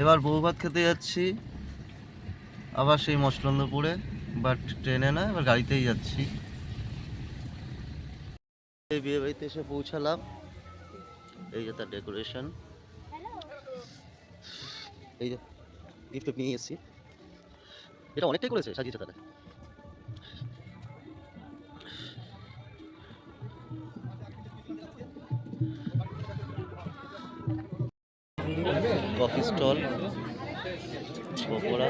এবার বউ ভাত খেতে যাচ্ছি। আবার সেই মশলন্দপুরে বাট ট্রেনে না, এবার গাড়িতেই যাচ্ছি। এই বিয়ে বাড়িতে এসে পৌঁছালাম। এই যে তার ডেকোরেশন এই যে গিফট নিয়ে এসেছি। এটা অনেকটাই করেছে, সাজিয়েছে তারা। Coffee stall pakora.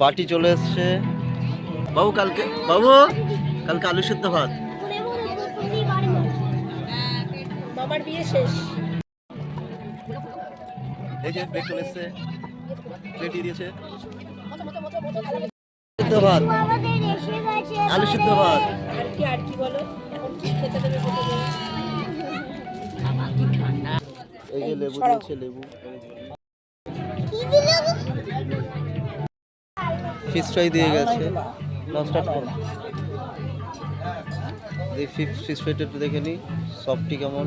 পার্টি চলে এসছে। বাবু কালকে বাবু কালকে আলু সিদ্ধ ভাত। বাবার বিয়ে শেষ। এই যে চলে এসছে। প্লেট দিয়েছে। সিদ্ধ ভাত আলু সিদ্ধ ভাত আর কি বলো খেতে দেবে এই যে লেবু। দিয়েছে লেবু। ফিশ ফ্রাই দিয়ে গেছে। নাও স্টার্ট করো এই ফিশ ফ্রাইটা একটু দেখে নিই। সফটি কেমন?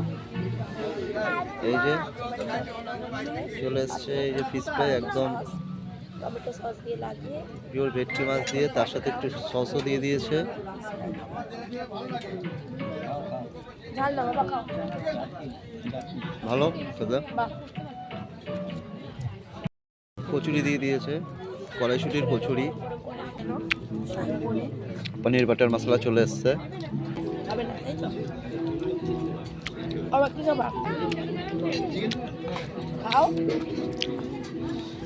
এই যে চলে এসছে এই যে ফিশ ফ্রাই একদম টমেটো সস দিয়ে লাগিয়ে পিওর ভেটকি মাছ দিয়ে তার সাথে একটু সসও দিয়ে দিয়েছে। ভালো? বাহ কচুরি দিয়ে দিয়েছে কড়াইশুটির কচুরি। পনির বাটার মশলা চলে এসছে।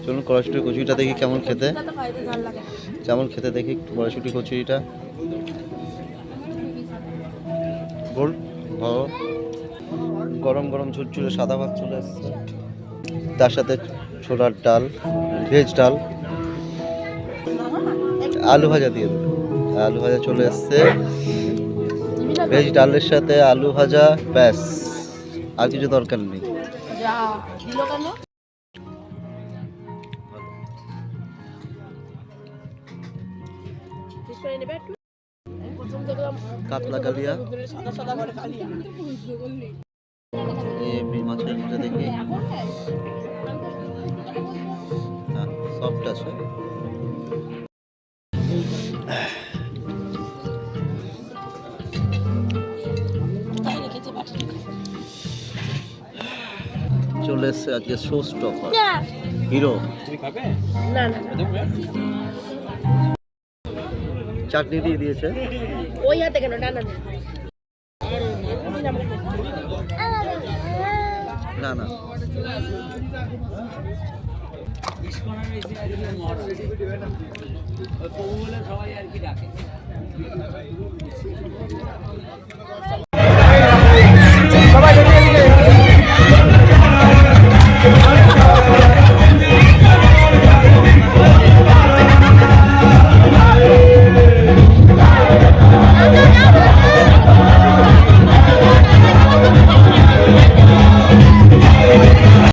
চলুন কড়াইশুটির কচুরিটা দেখি কেমন খেতে। কেমন খেতে দেখি কড়াইশুটি কচুরিটা। বল ভালো। গরম গরম ঝুরঝুরে সাদা ভাত চলে এসছে। তার সাথে ছোলার ডাল, ভেজ ডাল। আলু ভাজা দিয়ে দেবো। আলু ভাজা চলে এসছে। ভেজ ডালের সাথে আলু ভাজা ব্যাস। আর কিছু দরকার নেই। কাতলা কালিয়া। মাছের এটা দেখি। সফট আছে। চলে এসছে আজকে শো স্টপার হিরো। না না। না চাটনি দিয়ে দিয়েছে। ওই হাতে কেন? ডানা না না।